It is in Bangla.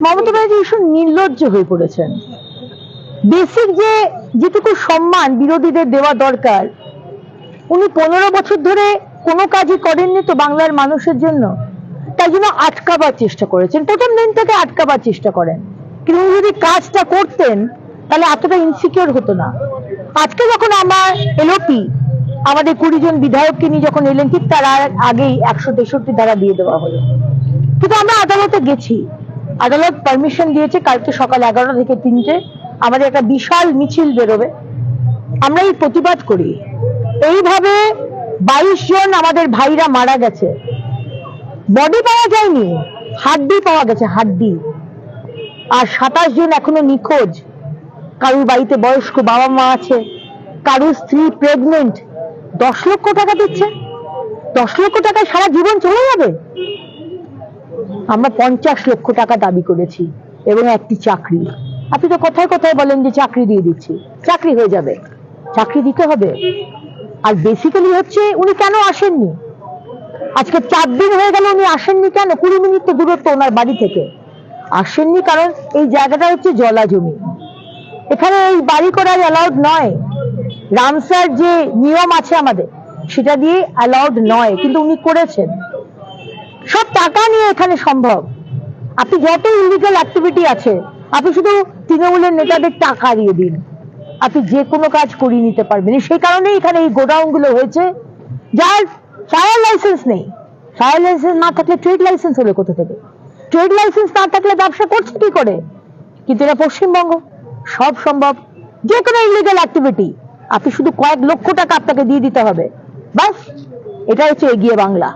মমতা ব্যানার্জি ভীষণ নির্লজ্জ হয়ে পড়েছেন। বেসিক যে যেটুকু সম্মান বিরোধীদের দেওয়া দরকার, উনি পনেরো বছর ধরে কোনো কাজই করেননি তো বাংলার মানুষের জন্য। তাই জন্য আটকাবার চেষ্টা করেছেন। প্রথম দিন থেকে আটকাবার চেষ্টা করেন। কিন্তু উনি যদি কাজটা করতেন, তাহলে এতটা ইনসিকিউর হতো না। আজকে যখন আমার এলওপি আমাদের কুড়ি জন বিধায়ককে নিয়ে যখন এলেন, ঠিক তার আগেই একশো তেষট্টি ধারা দিয়ে দেওয়া হলো। কিন্তু আমরা আদালতে গেছি। আদালত পারমিশন দিয়েছে কালকে সকাল এগারোটা থেকে তিনটে আমাদের একটা বিশাল মিছিল বেরোবে। আমরা এই প্রতিবাদ করি। এইভাবে বাইশ জন আমাদের ভাইরা মারা গেছে। বডি পাওয়া যায়নি, হাড্ডি পাওয়া গেছে, হাড্ডি। আর সাতাশ জন এখনও নিখোঁজ। কারুর বাড়িতে বয়স্ক বাবা মা আছে, কারুর স্ত্রী প্রেগনেন্ট দশ লক্ষ টাকা দিচ্ছে। দশ লক্ষ টাকায় সারা জীবন চলে যাবে? আমরা পঞ্চাশ লক্ষ টাকা দাবি করেছি এবং একটি চাকরি। আপনি তো কথায় কথায় বলেন যে চাকরি দিয়ে দিচ্ছি। চাকরি হয়ে যাবে। চাকরি দিতে হবে। আর বেসিক্যালি হচ্ছে উনি কেন আসেননি? আজকে চার দিন হয়ে গেল উনি আসেননি কেন? কুড়ি মিনিট তো দূরত্ব ওনার বাড়ি থেকে। আসেননি কারণ এই জায়গাটা হচ্ছে জলা জমি। এখানে এই বাড়ি করার অ্যালাউড নয়। রামসার যে নিয়ম আছে আমাদের, সেটা দিয়ে অ্যালাউড নয়। কিন্তু উনি করেছেন। টাকা নিয়ে এখানে সম্ভব। আপনি যত ইলিগাল অ্যাক্টিভিটি আছে, আপনি শুধু তৃণমূলের নেতাদের টাকা দিয়ে দিন। আপনি যে কোনো কাজ করিয়ে নিতে পারবেন। সেই কারণেই এখানে এই গোডাউনগুলো হয়েছে। যার ফায়ার লাইসেন্স নেই। ফায়ার লাইসেন্স না থাকলে ট্রেড লাইসেন্স হলো কোথা থেকে? ট্রেড লাইসেন্স না থাকলে ব্যবসা করছে কি করে? কিন্তু এটা পশ্চিমবঙ্গ। সব সম্ভব। যে কোনো ইলিগাল অ্যাক্টিভিটি আপনি শুধু কয়েক লক্ষ টাকা আপনাকে দিয়ে দিতে হবে। বাস, এটা হচ্ছে এগিয়ে বাংলা।